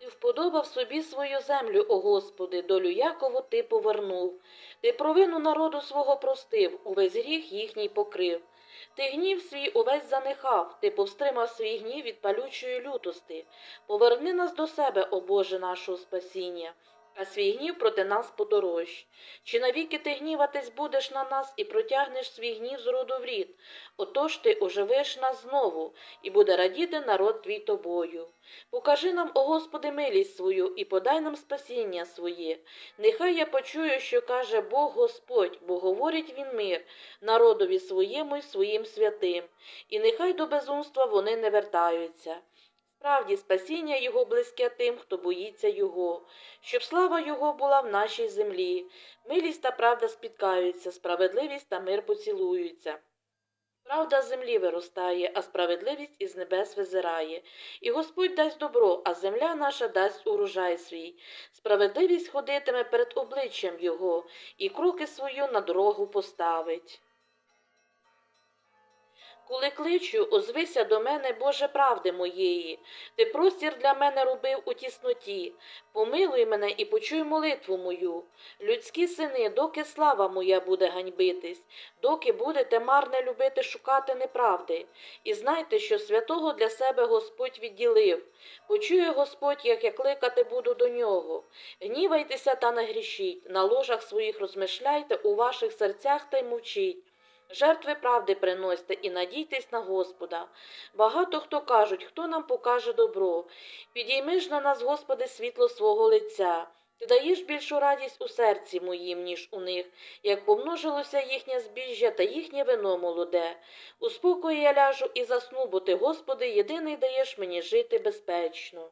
Ти вподобав собі свою землю, о Господи, долю Якову ти повернув. Ти провину народу свого простив, увесь гріх їхній покрив. Ти гнів свій увесь занихав, ти повстримав свій гнів від палючої лютости. Поверни нас до себе, о Боже нашого спасіння, а свій гнів проти нас подорож. Чи навіки ти гніватись будеш на нас і протягнеш свій гнів з роду в рід? Отож ти оживиш нас знову, і буде радіти народ твій тобою. Покажи нам, о Господи, милість свою і подай нам спасіння своє. Нехай я почую, що каже Бог Господь, бо говорить він мир народові своєму й своїм святим, і нехай до безумства вони не вертаються. Справді, спасіння Його близьке тим, хто боїться Його, щоб слава Його була в нашій землі. Милість та правда спіткаються, справедливість та мир поцілуються. Правда землі виростає, а справедливість із небес визирає. І Господь дасть добро, а земля наша дасть урожай свій. Справедливість ходитиме перед обличчям Його, і кроки свою на дорогу поставить. Коли кличу, озвися до мене, Боже правди моєї. Ти простір для мене робив у тісноті. Помилуй мене і почуй молитву мою. Людські сини, доки слава моя буде ганьбитись, доки будете марне любити шукати неправди. І знайте, що святого для себе Господь відділив. Почує Господь, як я кликати буду до нього. Гнівайтеся та не грішіть, на ложах своїх розмишляйте у ваших серцях та й мовчіть. Жертви правди приносьте і надійтесь на Господа. Багато хто кажуть, хто нам покаже добро. Підійми ж на нас, Господи, світло свого лиця. Ти даєш більшу радість у серці моїм, ніж у них, як помножилося їхнє збіжжя та їхнє вино молоде. У спокої я ляжу і засну, бо ти, Господи, єдиний даєш мені жити безпечно.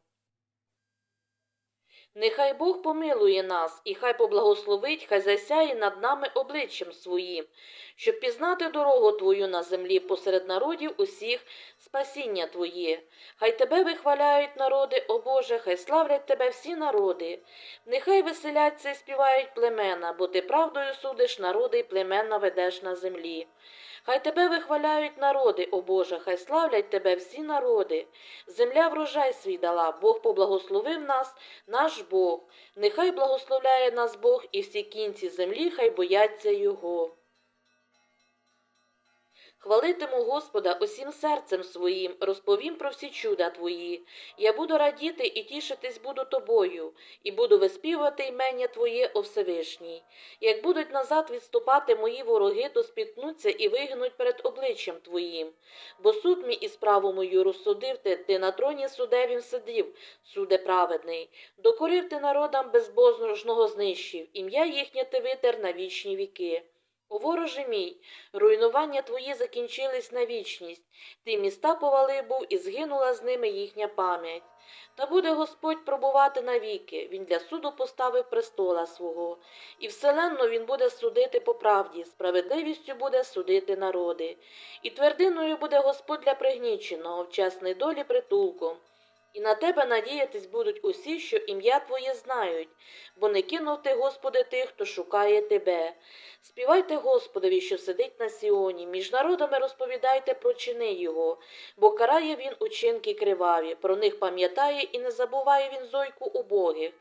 Нехай Бог помилує нас, і хай поблагословить, хай засяє над нами обличчям своїм, щоб пізнати дорогу Твою на землі посеред народів усіх спасіння Твоє. Хай Тебе вихваляють народи, о Боже, хай славлять Тебе всі народи. Нехай веселяться і співають племена, бо Ти правдою судиш народи і племена ведеш на землі. Хай тебе вихваляють народи, о Боже, хай славлять тебе всі народи. Земля врожай свій дала, Бог поблагословив нас, наш Бог. Нехай благословляє нас Бог і всі кінці землі, хай бояться Його. Хвалитиму Господа усім серцем своїм, розповім про всі чуда твої. Я буду радіти і тішитись буду тобою, і буду виспівувати імення Твоє, о Всевишній. Як будуть назад відступати мої вороги, то спіткнуться і вигнуть перед обличчям Твоїм. Бо суд мій і справу мою розсудив ти, ти на троні судевім сидів, суде праведний. Докорив ти народам безбожного знищив, ім'я їхнє ти витер на вічні віки. О вороже мій, руйнування твої закінчились на вічність, ти міста повалив був і згинула з ними їхня пам'ять. Та буде Господь пробувати навіки, він для суду поставив престола свого, і вселенно він буде судити по правді, справедливістю буде судити народи, і твердиною буде Господь для пригніченого, в час недолі притулком. І на тебе надіятись будуть усі, що ім'я Твоє знають, бо не кинув ти, Господи, тих, хто шукає тебе. Співайте Господові, що сидить на Сіоні, між народами розповідайте про чини Його, бо карає він учинки криваві, про них пам'ятає і не забуває він зойку убогих.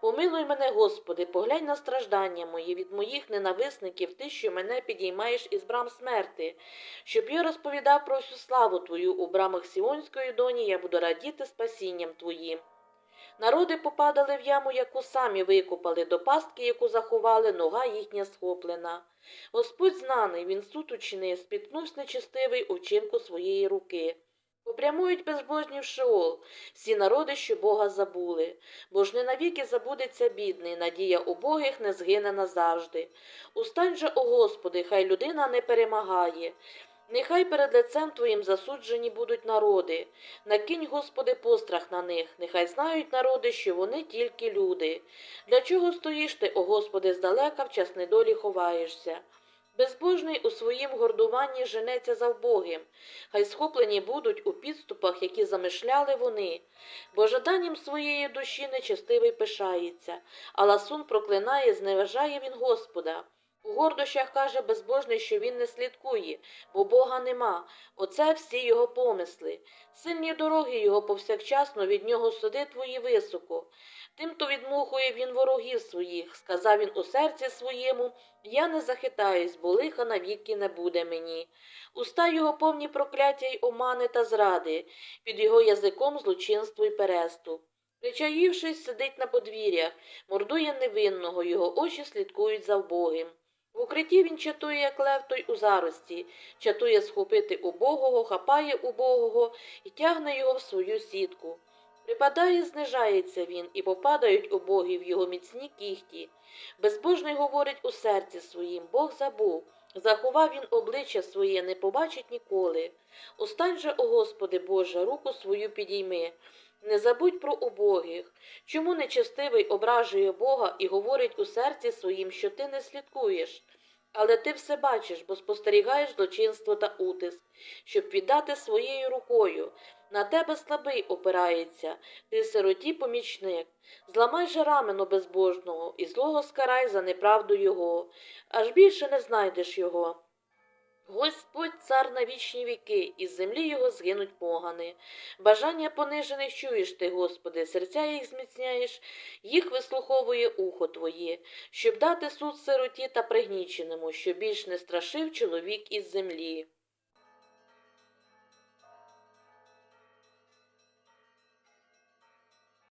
Помилуй мене, Господи, поглянь на страждання мої від моїх ненависників, ти, що мене підіймаєш із брам смерти, щоб я розповідав про всю славу Твою у брамах Сіонської доні, я буду радіти спасінням Твоїм. Народи попадали в яму, яку самі викопали, до пастки, яку заховали, нога їхня схоплена. Господь знаний, він суд учинив, спіткнувся нечестивий у вчинку своєї руки. Попрямують безбожні в Шеол, всі народи, що Бога забули, бо ж не навіки забудеться бідний, надія убогих не згине назавжди. Устань же, о Господи, хай людина не перемагає. Нехай перед лицем Твоїм засуджені будуть народи. Накинь, Господи, пострах на них, нехай знають народи, що вони тільки люди. Для чого стоїш ти, о Господи, здалека в час недолі ховаєшся? Безбожний у своїм гордуванні женеться за вбогим, хай схоплені будуть у підступах, які замишляли вони, бо жаданням своєї душі нечестивий пишається, а ласун проклинає, зневажає він Господа. У гордощах каже безбожний, що він не слідкує, бо Бога нема. Оце всі його помисли. Сильні дороги його повсякчасно від нього суди твої високо. Тимто відмухує він ворогів своїх, сказав він у серці своєму, я не захитаюсь, бо лиха навіки не буде мені. Уста його повні прокляття й омани та зради, під його язиком злочинство й переступ. Причаївшись, сидить на подвір'ях, мордує невинного, його очі слідкують за вбогим. В укритті він чатує, як лев той у зарості, чатує схопити убогого, хапає убогого і тягне його в свою сітку. Припадає, знижається він, і попадають убогі в його міцні кіхті. Безбожний говорить у серці своїм, Бог забув. Заховав він обличчя своє, не побачить ніколи. Устань же, о Господи Боже, руку свою підійми. Не забудь про убогих. Чому нечестивий ображує Бога і говорить у серці своїм, що ти не слідкуєш? Але ти все бачиш, бо спостерігаєш злочинство та утиск, щоб віддати своєю рукою. На тебе слабий опирається, ти сироті помічник. Зламай же рамену безбожного і злого скарай за неправду його, аж більше не знайдеш його. Господь цар на вічні віки, із землі його згинуть погани. Бажання понижених чуєш ти, Господи, серця їх зміцняєш, їх вислуховує ухо Твоє, щоб дати суд сироті та пригніченому, що більш не страшив чоловік із землі.